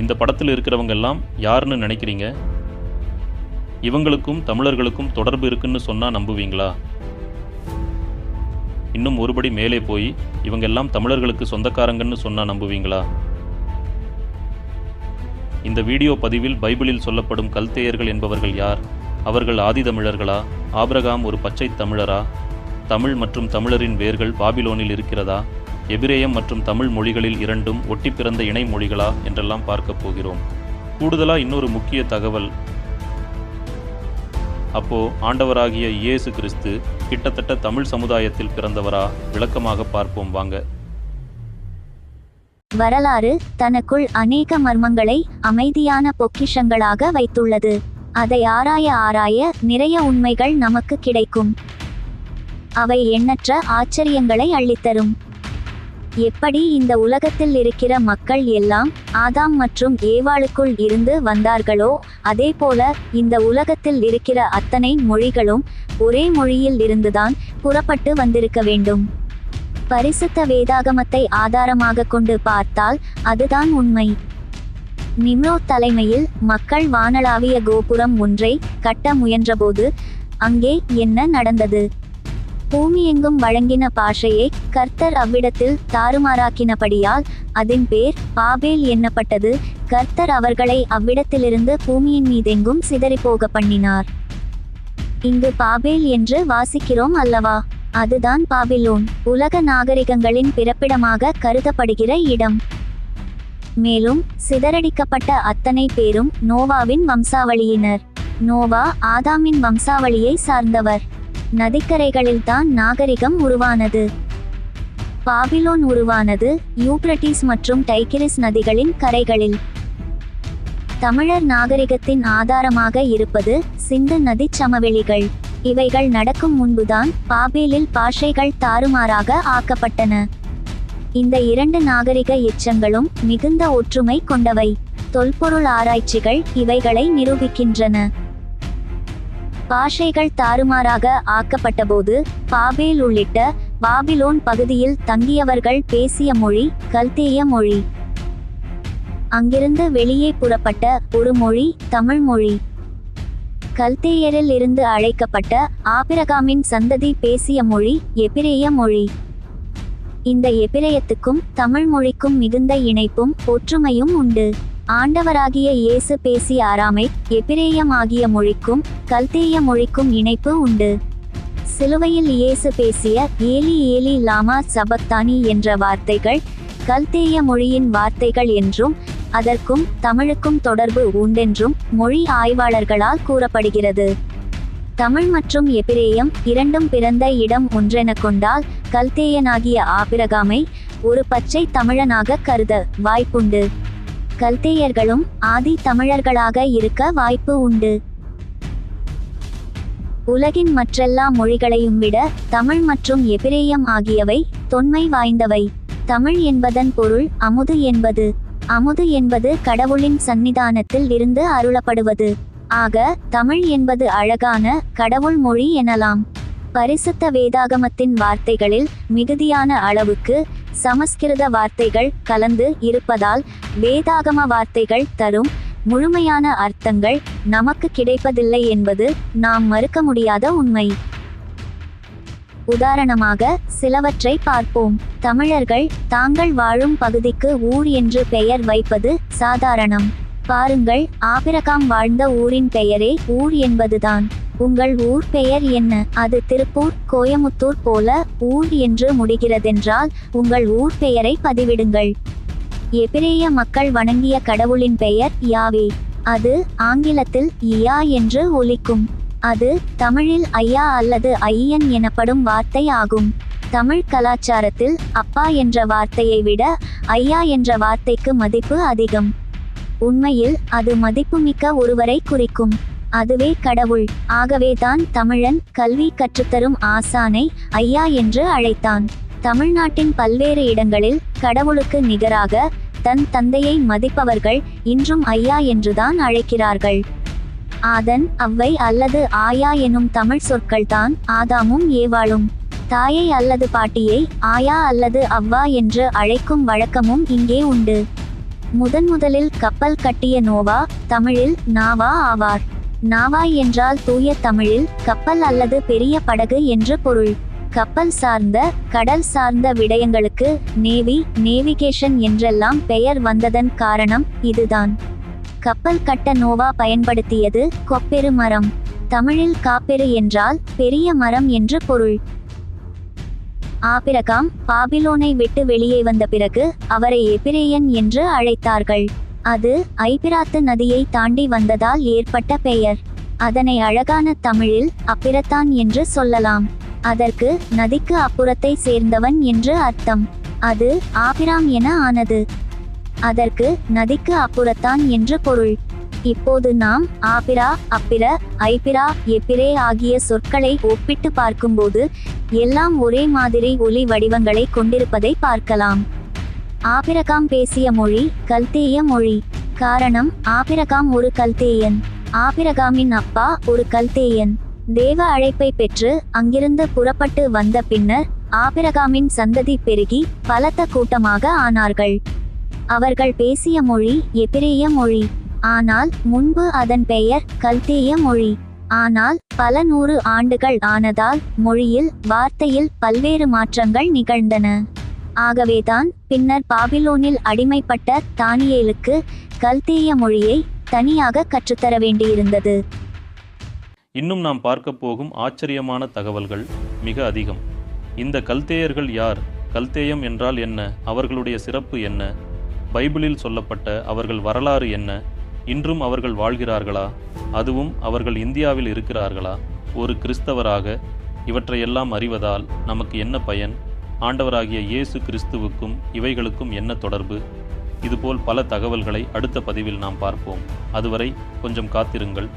இந்த படத்தில் இருக்கிறவங்க எல்லாம் யாருன்னு நினைக்கிறீங்க? இவங்களுக்கும் தமிழர்களுக்கும் தொடர்பு இருக்குன்னு சொன்னா நம்புவீங்களா? இன்னும் ஒருபடி மேலே போய் இவங்க எல்லாம் தமிழர்களுக்கு சொந்தக்காரங்கன்னு சொன்னா நம்புவீங்களா? இந்த வீடியோ பதிவில் பைபிளில் சொல்லப்படும் கல்தேயர்கள் என்பவர்கள் யார்? அவர்கள் ஆதிதமிழர்களா ஆபிரகாம் ஒரு பச்சை தமிழரா? தமிழ் மற்றும் தமிழரின் வேர்கள் பாபிலோனில் இருக்கிறதா? எபிரேயம் மற்றும் தமிழ் மொழிகளில் இரண்டும் ஒட்டி பிறந்த இணை மொழிகளா என்றெல்லாம் பார்க்க போகிறோம். கூடுதலாக இன்னொரு முக்கிய தகவல். அப்போ ஆண்டவராகிய இயேசு கிறிஸ்து கிட்டத்தட்ட தமிழ் சமுதாயத்தில் பிறந்தவரா? விளக்கமாக பார்ப்போம் வாங்க. வரலாறு தனக்குள் அநேக மர்மங்களை அமைதியான பொக்கிஷங்களாக வைத்துள்ளது. அதை ஆராய ஆராய நிறைய உண்மைகள் நமக்கு கிடைக்கும். அவை எண்ணற்ற ஆச்சரியங்களை அள்ளித்தரும். எப்படி இந்த உலகத்தில் இருக்கிற மக்கள் எல்லாம் ஆதாம் மற்றும் ஏவாளுக்குள் இருந்து வந்தார்களோ அதேபோல இந்த உலகத்தில் இருக்கிற அத்தனை மொழிகளும் ஒரே மொழியில் இருந்துதான் புறப்பட்டு வந்திருக்க வேண்டும். பரிசுத்த வேதாகமத்தை ஆதாரமாக கொண்டு பார்த்தால் அதுதான் உண்மை. நிம்ரோத் தலைமையில் மக்கள் வானளாவிய கோபுரம் ஒன்றை கட்ட முயன்றபோது அங்கே என்ன நடந்தது? பூமி எங்கும் வழங்கின பாஷையை கர்த்தர் அவ்விடத்தில் தாறுமாறாக்கினபடியால் அதன் பேர் பாபேல் எண்ணப்பட்டது கர்த்தர் அவர்களை அவ்விடத்திலிருந்து பூமியின் மீதெங்கும் சிதறிப்போக பண்ணினார். இங்கு பாபேல் என்று வாசிக்கிறோம் அல்லவா? அதுதான் பாபிலோன் உலக நாகரிகங்களின் பிறப்பிடமாக கருதப்படுகிற இடம். மேலும் சிதறடிக்கப்பட்ட அத்தனை பேரும் நோவாவின் வம்சாவளியினர். நோவா ஆதாமின் வம்சாவளியை சார்ந்தவர். நதிக்கரைகளில்தான் நாகரிகம் உருவானது. பாபிலோன் உருவானது யூப்ரட்டிஸ் மற்றும் டைகிரிஸ் நதிகளின் கரைகளில். தமிழர் நாகரிகத்தின் ஆதாரமாக இருப்பது சிந்து நதிச் சமவெளிகள். இவைகள் நடக்கும் முன்புதான் பாபேலில் பாஷைகள் தாறுமாறாக ஆக்கப்பட்டன. இந்த இரண்டு நாகரிக எச்சங்களும் மிகுந்த ஒற்றுமை கொண்டவை. தொல்பொருள் ஆராய்ச்சிகள் இவைகளை நிரூபிக்கின்றன. பாஷைகள் தாறுமாறாக ஆக்கப்பட்டபோது பாபேல் உள்ளிட்ட பாபிலோன் பகுதியில் தங்கியவர்கள் பேசிய மொழி கல்தேய மொழி. அங்கிருந்து வெளியே புறப்பட்ட ஒரு மொழி தமிழ் மொழி. கல்தேயரில் இருந்து அழைக்கப்பட்ட ஆபிரகாமின் சந்ததி பேசிய மொழி எபிரேய மொழி. இந்த எபிரேயத்துக்கும் தமிழ் மொழிக்கும் மிகுந்த இணைப்பும் ஒற்றுமையும் உண்டு. ஆண்டவராகிய இயேசு பேசிய அராமை எபிரேயம் ஆகிய மொழிக்கும் கல்தேய மொழிக்கும் இணைப்பு உண்டு. சிலுவையில் இயேசு பேசிய ஏலி ஏலி லாமா சபத்தானி என்ற வார்த்தைகள் கல்தேய மொழியின் வார்த்தைகள் என்றும் அதற்கும் தமிழுக்கும் தொடர்பு உண்டென்றும் மொழி ஆய்வாளர்களால் கூறப்படுகிறது. தமிழ் மற்றும் எபிரேயம் இரண்டும் பிறந்த இடம் ஒன்றென கொண்டால் கல்தேயனாகிய ஆபிரகாமை ஒரு பச்சை தமிழனாக கருத வாய்ப்புண்டு. கல்தேயர்களும் ஆதி தமிழர்களாக இருக்க வாய்ப்பு உண்டு. உலகின் மற்றெல்லா மொழிகளையும் விட தமிழ் மற்றும் எபிரேயம் ஆகியவை தொன்மை வாய்ந்தவை. தமிழ் என்பதன் பொருள் அமுது என்பது. அமுது என்பது கடவுளின் சந்நிதானத்தில் இருந்து அருளப்படுவது. ஆக தமிழ் என்பது அழகான கடவுள் மொழி எனலாம். பரிசுத்த வேதாகமத்தின் வார்த்தைகளில் மிகுதியான அளவுக்கு சமஸ்கிருத வார்த்தைகள் கலந்து இருப்பதால் வேதாகம வார்த்தைகள் தரும் முழுமையான அர்த்தங்கள் நமக்கு கிடைப்பதில்லை என்பது நாம் மறுக்க முடியாத உண்மை. உதாரணமாக சிலவற்றை பார்ப்போம். தமிழர்கள் தாங்கள் வாழும் பகுதிக்கு ஊர் என்று பெயர் வைப்பது சாதாரணம். பாருங்கள் ஆபிரகாம் வாழ்ந்த ஊரின் பெயரே ஊர் என்பதுதான். உங்கள் ஊர் பெயர் என்ன? அது திருப்பூர் கோயமுத்தூர் போல ஊர் என்று முடிகிறதென்றால் உங்கள் ஊர் பெயரை பதிவிடுங்கள். எபிரேய மக்கள் வணங்கிய கடவுளின் பெயர் யாவே. அது ஆங்கிலத்தில் இயா என்று ஒலிக்கும். அது தமிழில் ஐயா அல்லது ஐயன் எனப்படும் வார்த்தை ஆகும். தமிழ் கலாச்சாரத்தில் அப்பா என்ற வார்த்தையை விட ஐயா என்ற வார்த்தைக்கு மதிப்பு அதிகம். உண்மையில் அது மதிப்புமிக்க ஒருவரை குறிக்கும். அதுவே கடவுள். ஆகவேதான் தமிழன் கல்வி கற்றுத்தரும் ஆசானை ஐயா என்று அழைத்தான். தமிழ்நாட்டின் பல்வேறு இடங்களில் கடவுளுக்கு நிகராக தன் தந்தையை மதிப்பவர்கள் இன்றும் ஐயா என்றுதான் அழைக்கிறார்கள். ஆதன் அவ்வை அல்லது ஆயா எனும் தமிழ் சொற்கள்தான் ஆதாமும் ஏவாளும். தாயை அல்லது பாட்டியை ஆயா அல்லது அவ்வா என்று அழைக்கும் வழக்கமும் இங்கே உண்டு. முதன் முதலில் கப்பல் கட்டிய நோவா தமிழில் நாவா ஆவார். நாவாய் என்றால் தூய தமிழில் கப்பல் அல்லது பெரிய படகு என்று பொருள். கப்பல் சார்ந்த கடல் சார்ந்த விடயங்களுக்கு நேவி நேவிகேஷன் என்றெல்லாம் பெயர் வந்ததன் காரணம் இதுதான். கப்பல் கட்ட நோவா பயன்படுத்தியது கொப்பெரு மரம். தமிழில் காப்பெரு என்றால் பெரிய மரம் என்று பொருள். ஆபிரகாம் பாபிலோனை விட்டு வெளியே வந்த பிறகு அவரை எபிரேயன் என்று அழைத்தார்கள். அது ஐபிராத்து நதியை தாண்டி வந்ததால் ஏற்பட்ட பெயர். அதனை அழகான தமிழில் அப்பிரத்தான் என்று சொல்லலாம். அதற்கு நதிக்கு அப்புறத்தை சேர்ந்தவன் என்று அர்த்தம். அது ஆபிராம் என ஆனது. அதற்கு நதிக்கு அப்புறத்தான் என்று பொருள். இப்போது நாம் ஆபிரா அப்பிர ஐபிரா எப்பிரே ஆகிய சொற்களை ஒப்பிட்டு பார்க்கும்போது எல்லாம் ஒரே மாதிரி ஒலி வடிவங்களை கொண்டிருப்பதை பார்க்கலாம். ஆபிரகாம் பேசிய மொழி கல்தேய மொழி. காரணம் ஆபிரகாம் ஒரு கல்தேயன். ஆபிரகாமின் அப்பா ஒரு கல்தேயன். தேவ அழைப்பை பெற்று அங்கிருந்து புறப்பட்டு வந்த பின்னர் ஆபிரகாமின் சந்ததி பெருகி பலத்த கூட்டமாக ஆனார்கள். அவர்கள் பேசிய மொழி எபிரேய மொழி. ஆனால் முன்பு அதன் பெயர் கல்தேய மொழி. ஆனால் பல நூறு ஆண்டுகள் ஆனதால் மொழியில் வார்த்தையில் பல்வேறு மாற்றங்கள் நிகழ்ந்தன. ஆகவேதான் பின்னர் பாபிலோனில் அடிமைப்பட்ட தானியேலுக்கு கல்தேய மொழியை தனியாக கற்றுத்தர வேண்டியிருந்தது. இன்னும் நாம் பார்க்க போகும் ஆச்சரியமான தகவல்கள் மிக அதிகம். இந்த கல்தேயர்கள் யார்? கல்தேயம் என்றால் என்ன? அவர்களுடைய சிறப்பு என்ன? பைபிளில் சொல்லப்பட்ட அவர்கள் வரலாறு என்ன? இன்றும் அவர்கள் வாழ்கிறார்களா? அதுவும் அவர்கள் இந்தியாவில் இருக்கிறார்களா? ஒரு கிறிஸ்தவராக இவற்றையெல்லாம் அறிவதால் நமக்கு என்ன பயன்? ஆண்டவராகிய இயேசு கிறிஸ்துவுக்கும் இவைகளுக்கும் என்ன தொடர்பு? இதுபோல் பல தகவல்களை அடுத்த பதிவில் நாம் பார்ப்போம். அதுவரை கொஞ்சம் காத்திருங்கள்.